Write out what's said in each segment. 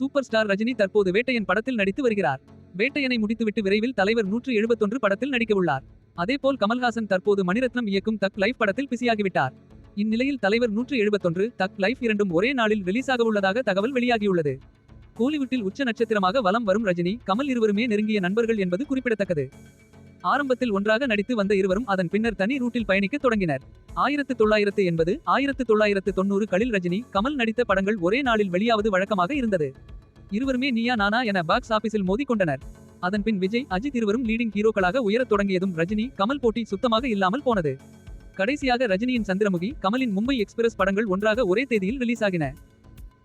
Super star Rajini தற்போது வேட்டையன் படத்தில் நடித்து வருகிறார். வேட்டையனை முடித்துவிட்டு விரைவில் தலைவர் நூற்று எழுபத்தொன்று படத்தில் நடிக்கவுள்ளார் அதேபோல் கமல்ஹாசன் தற்போது மணிரத்னம் இயக்கும் தக் லைஃப் படத்தில் பிஸியாகிவிட்டார். இந்நிலையில் தலைவர் நூற்று எழுபத்தொன்று தக் லைஃப் இரண்டும் ஒரே நாளில் ரிலீஸாக உள்ளதாக தகவல் வெளியாகியுள்ளது. கோலிவுட்டில் உச்ச நட்சத்திரமாக வலம் வரும் ரஜினி கமல் இருவருமே நெருங்கிய நண்பர்கள் என்பது குறிப்பிடத்தக்கது. ஆரம்பத்தில் ஒன்றாக நடித்து வந்த இருவரும் அதன் பின்னர் தனி ரூட்டில் பயணிக்க தொடங்கினர். ஆயிரத்து தொள்ளாயிரத்து எண்பது ஆயிரத்து தொள்ளாயிரத்து தொண்ணூறு களில் ரஜினி கமல் நடித்த படங்கள் ஒரே நாளில் வெளியாவது வழக்கமாக இருந்தது. இருவருமே நீயா நானா என பாக்ஸ் ஆபீஸில் மோதிக்கொண்டனர். அதன் அதன்பின் விஜய் அஜித் இருவரும் லீடிங் ஹீரோக்களாக உயரத் தொடங்கியதும் ரஜினி கமல் போட்டி சுத்தமாக இல்லாமல் போனது. கடைசியாக ரஜினியின் சந்திரமுகி கமலின் மும்பை எக்ஸ்பிரஸ் படங்கள் ஒன்றாக ஒரே தேதியில் ரிலீஸ் ஆகின.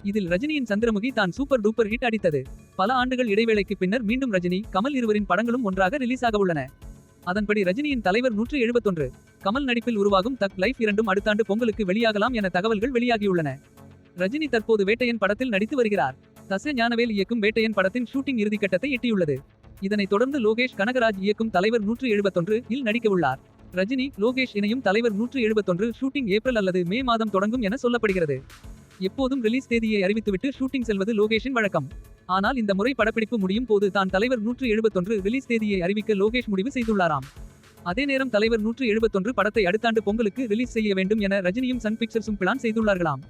இதில் ரஜினியின் சந்திரமுகி தான் சூப்பர் டூப்பர் ஹிட் அடித்தது. பல ஆண்டுகள் இடைவேளைக்கு பின்னர் மீண்டும் ரஜினி கமல் இருவரின் படங்களும் ஒன்றாக ரிலீஸ் ஆக உள்ளன. அதன்படி ரஜினியின் தலைவர் நூற்று எழுபத்தொன்று கமல் நடிப்பில் உருவாகும் தக் லைஃப் இரண்டும் அடுத்தாண்டு பொங்கலுக்கு வெளியாகலாம் என தகவல்கள் வெளியாகியுள்ளன. ரஜினி தற்போது வேட்டையன் படத்தில் நடித்து வருகிறார். தச ஞானவேல் இயக்கும் வேட்டையன் படத்தின் ஷூட்டிங் இறுதிக்கட்டத்தை எட்டியுள்ளது. இதனைத் தொடர்ந்து லோகேஷ் கனகராஜ் இயக்கும் தலைவர் நூற்று எழுபத்தொன்று இல் நடிக்கவுள்ளார். ரஜினி லோகேஷ் இணையும் தலைவர் நூற்று எழுபத்தொன்று ஷூட்டிங் ஏப்ரல் அல்லது மே மாதம் தொடங்கும் என சொல்லப்படுகிறது. எப்போதும் ரிலீஸ் தேதியை அறிவித்துவிட்டு ஷூட்டிங் செல்வது லோகேஷின் வழக்கம். ஆனால் இந்த முறை படப்பிடிப்பு முடியும் போது தான் தலைவர் நூற்று எழுபத்தொன்று ரிலீஸ் தேதியை அறிவிக்க லோகேஷ் முடிவு செய்துள்ளாராம். அதே நேரம் தலைவர் நூற்று எழுபத்தொன்று படத்தை அடுத்தாண்டு பொங்கலுக்கு ரிலீஸ் செய்ய வேண்டும் என ரஜினியும் சன் பிக்சர்ஸும் பிளான் செய்துள்ளார்களாம்.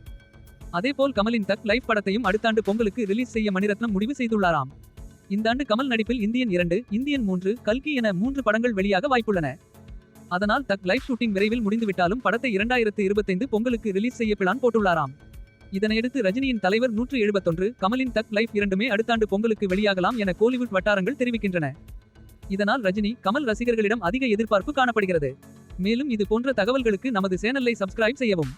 அதேபோல் கமலின் தக் லைஃப் படத்தையும் அடுத்தாண்டு பொங்கலுக்கு ரிலீஸ் செய்ய மணிரத்னம் முடிவு செய்துள்ளாராம். இந்த ஆண்டு கமல் நடிப்பில் இந்தியன் இரண்டு இந்தியன் மூன்று கல்கி என மூன்று படங்கள் வெளியாக வாய்ப்புள்ளன. அதனால் தக் லைஃப் ஷூட்டிங் விரைவில் முடிந்துவிட்டாலும் படத்தை இரண்டாயிரத்து இருபத்தைந்து பொங்கலுக்கு ரிலீஸ் செய்ய பிளான் போட்டுள்ளாராம். இதனையடுத்து ரஜினியின் தலைவர் நூற்று எழுபத்தொன்று கமலின் தக் லைஃப் இரண்டுமே அடுத்தாண்டு பொங்கலுக்கு வெளியாகலாம் என கோலிவுட் வட்டாரங்கள் தெரிவிக்கின்றன. இதனால் ரஜினி கமல் ரசிகர்களிடம் அதிக எதிர்பார்ப்பு காணப்படுகிறது. மேலும் இது போன்ற தகவல்களுக்கு நமது சேனலை சப்ஸ்கிரைப் செய்யவும்.